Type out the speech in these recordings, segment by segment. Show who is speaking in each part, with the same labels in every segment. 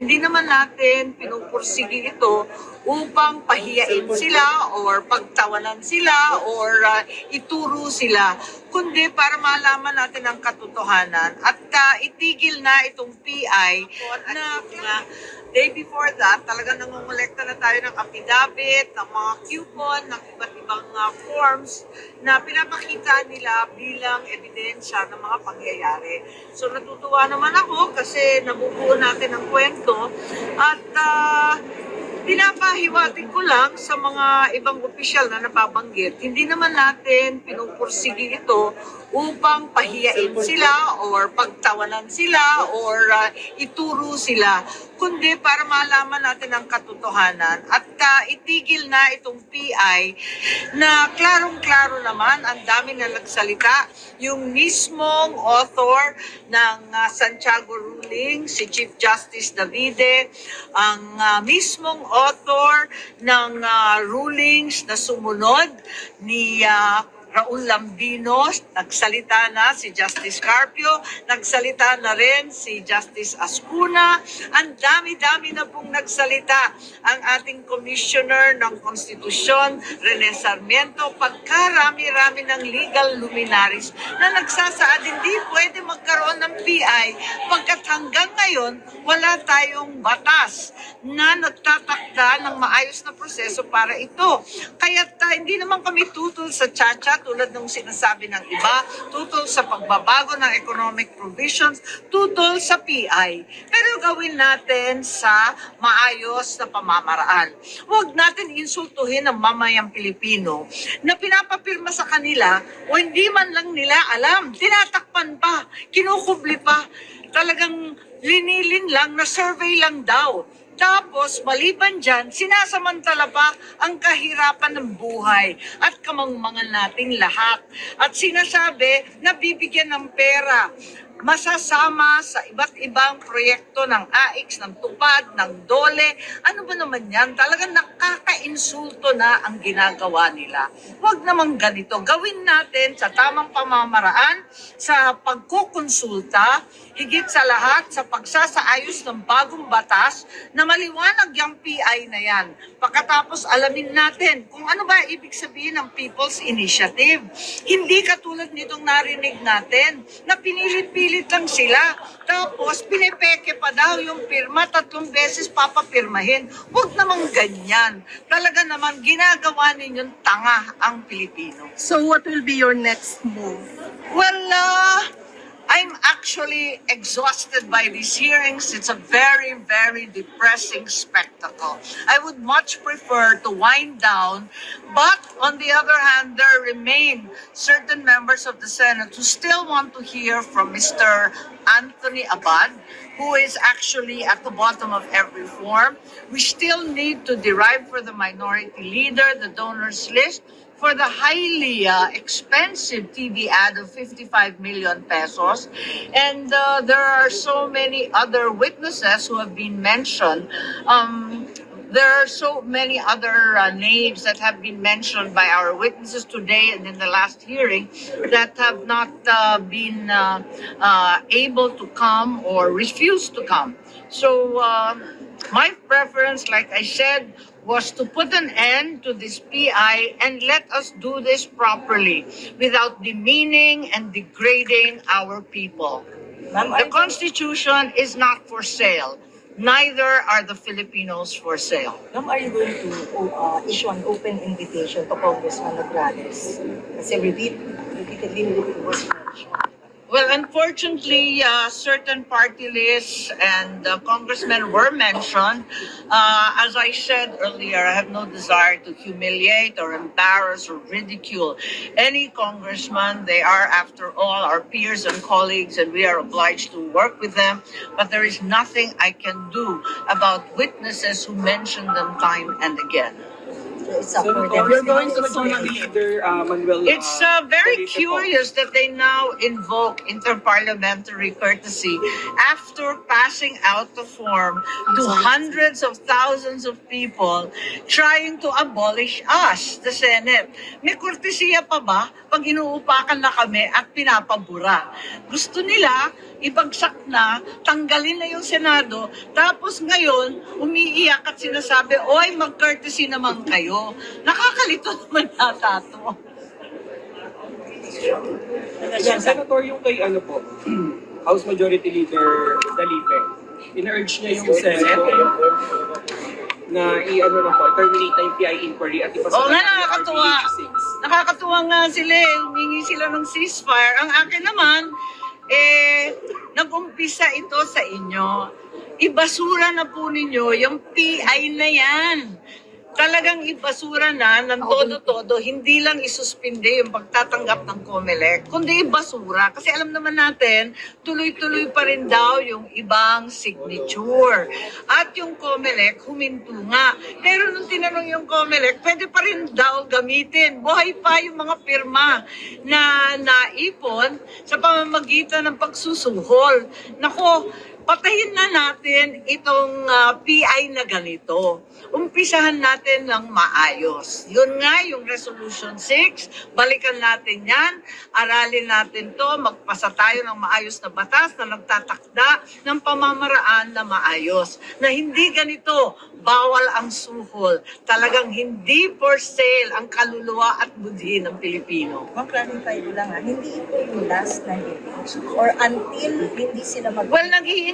Speaker 1: Hindi naman natin pinupursige ito upang pahiyain sila or pagtawanan sila or uh, ituro sila, kundi para malaman natin ang katotohanan at uh, itigil na itong PI na day before that, talaga nangongolekta na tayo ng affidavit, ng mga coupon, ng iba't ibang uh, forms na pinapakita nila bilang ebidensya ng mga pangyayari. So natutuwa naman ako kasi nabubuo natin ang kwento at uh, pinapahiwatig ko lang sa mga ibang opisyal na napabanggit, hindi naman natin pinupursige ito upang pahiyain sila or pagtawanan sila or uh, ituro sila, kundi para malaman natin ang katotohanan at uh, itigil na itong PI na klarong-klaro naman, ang dami na nagsalita, yung mismong author ng uh, Santiago ruling, si Chief Justice Davide, ang uh, mismong author ng uh, rulings na sumunod ni uh, Raul Lambino, nagsalita na si Justice Carpio, nagsalita na rin si Justice Ascuna. Ang dami-dami na pong nagsalita ang ating Commissioner ng Konstitusyon, Rene Sarmiento, pagkarami-rami ng legal luminaries na nagsasaad hindi pwede magkaroon ng PI pagkat hanggang ngayon wala tayong batas na nagtatakda ng maayos na proseso para ito. Kaya hindi naman kami tutol sa tsa tulad ng sinasabi ng iba, tutol sa pagbabago ng economic provisions, tutol sa PI. Pero gawin natin sa maayos na pamamaraan. Huwag natin insultuhin ang mamayang Pilipino na pinapapirma sa kanila o hindi man lang nila alam. Tinatakpan pa, kinukubli pa. Talagang linilin lang na survey lang daw. Tapos, maliban dyan, sinasamantala pa ang kahirapan ng buhay at kamangmangan nating lahat. At sinasabi na bibigyan ng pera masasama sa iba't ibang proyekto ng AIX, ng TUPAD, ng DOLE. Ano ba naman yan? Talagang nakaka-insulto na ang ginagawa nila. Huwag namang ganito. Gawin natin sa tamang pamamaraan, sa pagkukonsulta, higit sa lahat sa pagsasaayos ng bagong batas na maliwanag yung PI na yan. Pagkatapos alamin natin kung ano ba ibig sabihin ng People's Initiative. Hindi katulad nitong narinig natin na pinilit-pilit lang sila. Tapos pinepeke pa daw yung pirma, tatlong beses papapirmahin. Huwag namang ganyan. Talaga naman ginagawa ninyong tanga ang Pilipino.
Speaker 2: So what will be your next move?
Speaker 1: Well, uh, I'm actually exhausted by these hearings. It's a very, very depressing spectacle. I would much prefer to wind down, but on the other hand, there remain certain members of the Senate who still want to hear from Mr. Anthony Abad, who is actually at the bottom of every form. We still need to derive for the minority leader the donors list for the highly uh, expensive TV ad of 55 million pesos. And uh, there are so many other witnesses who have been mentioned. Um, there are so many other uh, names that have been mentioned by our witnesses today and in the last hearing that have not uh, been uh, uh, able to come or refused to come. So, uh, my preference, like I said, was to put an end to this PI and let us do this properly without demeaning and degrading our people. The Constitution is not for sale. Neither are the Filipinos for sale.
Speaker 3: ma'am, are you going to uh, issue an open invitation to Congressman Nograles? Kasi repeat, repeatedly it was mentioned.
Speaker 1: Well, unfortunately, uh, certain party lists and uh, congressmen were mentioned. Uh, as I said earlier, I have no desire to humiliate or embarrass or ridicule any congressman. They are, after all, our peers and colleagues, and we are obliged to work with them. But there is nothing I can do about witnesses who mention them time and again.
Speaker 3: So it's up for them.
Speaker 4: you're going to Majority Leader uh, Manuel.
Speaker 1: It's uh, very
Speaker 4: Felipe po.
Speaker 1: curious that they now invoke interparliamentary courtesy after passing out the form to hundreds of thousands of people trying to abolish us, the Senate. May kurtesiya pa ba pag inuupakan na kami at pinapabura. Gusto nila, ibagsak na, tanggalin na yung Senado, tapos ngayon, umiiyak at sinasabi, oy, mag-courtesy naman kayo. Nakakalito naman yata to.
Speaker 4: Senator, yung kay ano po, House Majority Leader Dalipe, in-urge niya yung Senate na i-ano na po, terminate na yung PI inquiry at ipasa
Speaker 1: Oo nga,
Speaker 4: na yung
Speaker 1: nakakatuwa.
Speaker 4: RPH 6.
Speaker 1: Nakakatuwa nga sila eh. Humingi sila ng ceasefire. Ang akin naman, eh, nag-umpisa ito sa inyo. Ibasura na po ninyo yung PI na yan. Talagang ibasura na ng todo-todo, hindi lang isuspinde yung pagtatanggap ng COMELEC, kundi ibasura. Kasi alam naman natin, tuloy-tuloy pa rin daw yung ibang signature. At yung COMELEC, huminto nga. Pero nung tinanong yung COMELEC, pwede pa rin daw gamitin. Buhay pa yung mga pirma na naipon sa pamamagitan ng pagsusuhol. Nako, patayin na natin itong ah, PI na ganito. Umpisahan natin ng maayos. Yun nga, yung Resolution 6, balikan natin yan, aralin natin to, magpasa tayo ng maayos na batas na nagtatakda ng pamamaraan na maayos. Na hindi ganito, bawal ang suhol. Talagang hindi for sale ang kaluluwa at budhi ng Pilipino.
Speaker 3: Ma-clarify ko lang ha, hindi ito yung last na hearings or until hindi sila mag-
Speaker 1: Well,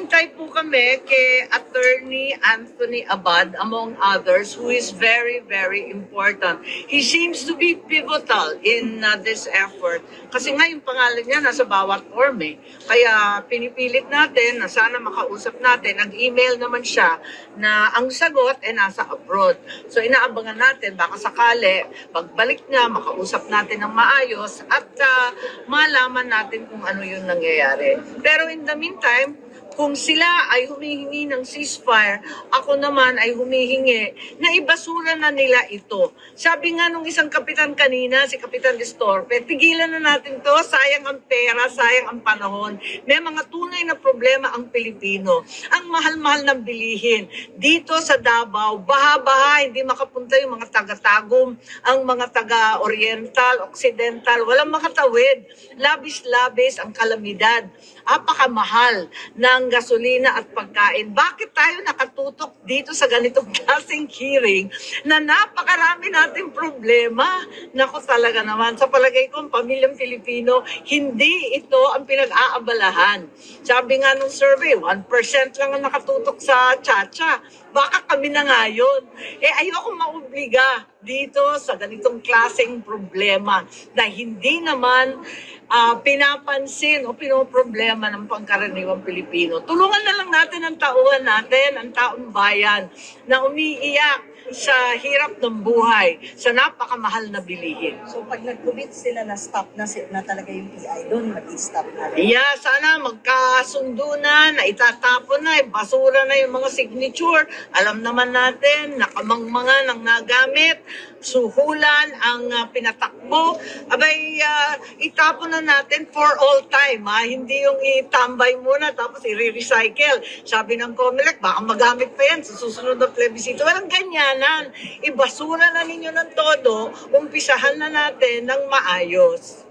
Speaker 1: naghihintay po kami kay Attorney Anthony Abad, among others, who is very, very important. He seems to be pivotal in uh, this effort. Kasi nga yung pangalan niya nasa bawat form eh. Kaya pinipilit natin na sana makausap natin. Nag-email naman siya na ang sagot ay nasa abroad. So inaabangan natin, baka sakali, pagbalik niya, makausap natin ng maayos at uh, malaman natin kung ano yung nangyayari. Pero in the meantime, kung sila ay humihingi ng ceasefire, ako naman ay humihingi na ibasura na nila ito. Sabi nga nung isang kapitan kanina, si Kapitan Distorpe, tigilan na natin to, sayang ang pera, sayang ang panahon. May mga tunay na problema ang Pilipino. Ang mahal-mahal ng bilihin. Dito sa Davao, baha-baha, hindi makapunta yung mga taga-tagum, ang mga taga-oriental, occidental, walang makatawid. Labis-labis ang kalamidad. Apakamahal ng gasolina at pagkain. Bakit tayo nakatutok dito sa ganitong klaseng hearing na napakarami nating problema? Nako talaga naman, sa palagay ko, ang pamilyang Pilipino, hindi ito ang pinag-aabalahan. Sabi nga nung survey, 1% lang ang nakatutok sa Chacha. Baka kami na nga yun. Eh ayoko maubliga dito sa ganitong klaseng problema na hindi naman ah, pinapansin o pinoproblema ng pangkaraniwang Pilipino. Tulungan na lang natin ang tauhan natin, ang taong bayan na umiiyak sa hirap ng buhay, sa napakamahal na bilihin.
Speaker 3: So pag nag-commit sila na stop na, si- na talaga yung PI, doon mag-stop na rin.
Speaker 1: Yeah, sana magkasundo na, na itatapon na, eh, basura na yung mga signature. Alam naman natin, nakamangmanga ng nagamit, suhulan ang ah, pinatakbo. Abay, ah, itapon na natin for all time, ha? Hindi yung itambay muna tapos i-recycle. Sabi ng Comelec, baka magamit pa yan sa susunod na plebisito. Walang ganyanan. Ibasura na ninyo ng todo, umpisahan na natin ng maayos.